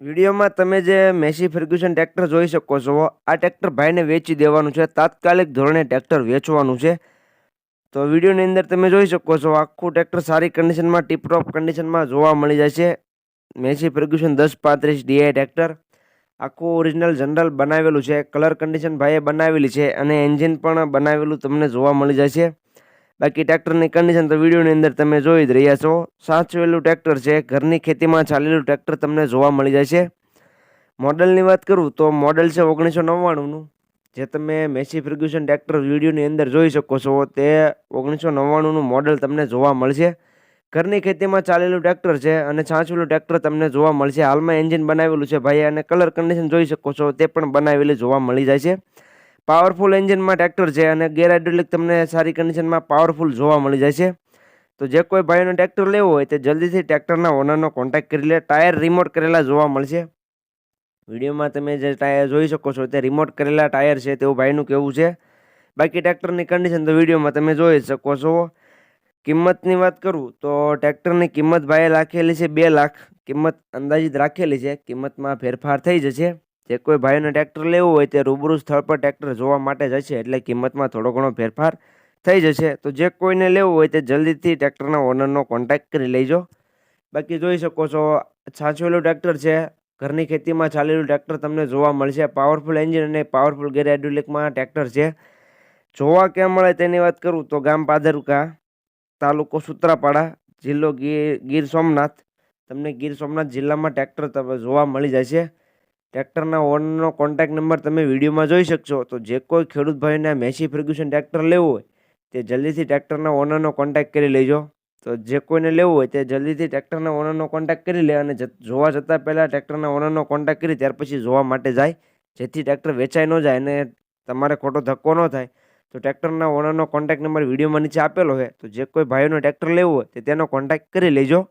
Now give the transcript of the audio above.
વિડીયોમાં તમે જે મેસી ફર્ગ્યુસન ટ્રેક્ટર જોઈ શકો છો, આ ટ્રેક્ટર ભાઈને વેચી દેવાનું છે, તાત્કાલિક ધોરણે ટ્રેક્ટર વેચવાનું છે. તો વિડીયોની અંદર તમે જોઈ શકો છો, આખું ટ્રેક્ટર સારી કન્ડિશનમાં, ટીપટોપ કન્ડિશનમાં જોવા મળી જાય છે. મેસી ફર્ગ્યુસન દસ પાંત્રીસ ડીઆઈ ટ્રેક્ટર. આખું ઓરિજિનલ જનરલ બનાવેલું છે, કલર કન્ડિશન ભાઈએ બનાવેલી છે અને એન્જિન પણ બનાવેલું તમને જોવા મળી જાય છે. બાકી ટ્રેક્ટરની કન્ડિશન તો વિડીયોની અંદર તમે જોઈ જ રહ્યા છો. સાચવેલું ટ્રેક્ટર છે, ઘરની ખેતીમાં ચાલેલું ટ્રેક્ટર તમને જોવા મળી જાય છે મોડલની વાત કરું તો મોડલ છે ઓગણીસો નવ્વાણુંનું. જે તમે મેસી ફર્ગ્યુસન ટ્રેક્ટર વિડીયોની અંદર જોઈ શકો છો, તે ઓગણીસો નવ્વાણુંનું મોડલ તમને જોવા મળશે. ઘરની ખેતીમાં ચાલેલું ટ્રેક્ટર છે અને છાંચવેલું ટ્રેક્ટર તમને જોવા મળશે. હાલમાં એન્જિન બનાવેલું છે ભાઈ, અને કલર કન્ડિશન જોઈ શકો છો, તે પણ બનાવેલી જોવા મળી જાય છે પાવરફુલ એન્જિનમાં ટ્રેક્ટર છે અને ગેર હાઇડ્રોલિક તમને સારી કન્ડિશનમાં પાવરફુલ જોવા મળી જાય છે. તો જે કોઈ ભાઈનો ટ્રેક્ટર લેવો હોય તે જલ્દીથી ટ્રેક્ટરના ઓનરનો કોન્ટેક્ટ કરી લે. ટાયર રિમોટ કરેલા જોવા મળશે. વિડીયોમાં તમે જે ટાયર જોઈ શકો છો તે રિમોટ કરેલા ટાયર છે તેવું ભાઈનું કહેવું છે. બાકી ટ્રેક્ટરની કન્ડિશન તો વિડીયોમાં તમે જોઈ શકો છો. કિંમતની વાત કરું તો ટ્રેક્ટરની કિંમત ભાઈએ રાખેલી છે બે લાખ. કિંમત અંદાજિત રાખેલી છે. કિંમતમાં ફેરફાર થઈ જશે. જે કોઈ ભાઈઓને ટ્રેક્ટર લેવું હોય તે રૂબરૂ સ્થળ પર ટ્રેક્ટર જોવા માટે જશે એટલે કિંમતમાં થોડો ઘણો ફેરફાર થઈ જશે. તો જે કોઈને લેવું હોય તે જલ્દીથી ટ્રેક્ટરના ઓનરનો કોન્ટેક્ટ કરી લેજો. બાકી જોઈ શકો છો છાછવેલું ટ્રેક્ટર છે. ઘરની ખેતીમાં ચાલેલું ટ્રેક્ટર તમને જોવા મળશે. પાવરફુલ એન્જિન અને પાવરફુલ ગેર હાઇડ્રોલિકમાં ટ્રેક્ટર છે. જોવા ક્યાં મળે તેની વાત કરું તો ગામ પાદરકા, તાલુકો સૂત્રાપાડા, જિલ્લો ગીર ગીર સોમનાથ. તમને ગીર સોમનાથ જિલ્લામાં ટ્રેક્ટર તમે જોવા મળી છે ટ્રેક્ટરના ઓનરનો કોન્ટેક્ટ નંબર તમે વિડીયોમાં જોઈ શકશો. તો જે કોઈ ખેડૂત ભાઈને મેસી ફર્ગ્યુસન ટ્રેક્ટર લેવું હોય, તે જલ્દીથી ટ્રેક્ટરના ઓનરનો કોન્ટેક્ટ કરી લેજો. તો જે કોઈને લેવું હોય, તે જલ્દીથી ટ્રેક્ટરના ઓનરનો કોન્ટેક્ટ કરી લે અને જોવા જતાં પહેલાં ટ્રેક્ટરના ઓનરનો કોન્ટેક્ટ કરી, ત્યાર પછી જોવા માટે જાય. જેથી ટ્રેક્ટર વેચાઈ ન જાય અને તમારે ખોટો ધક્કો ન થાય. તો ટ્રેક્ટરના ઓનરનો કોન્ટેક્ટ નંબર વિડીયોમાં નીચે આપેલો છે. તો જે કોઈ ભાઈઓનો ટ્રેક્ટર લેવું હોય, તે તેનો કોન્ટેક્ટ કરી લેજો.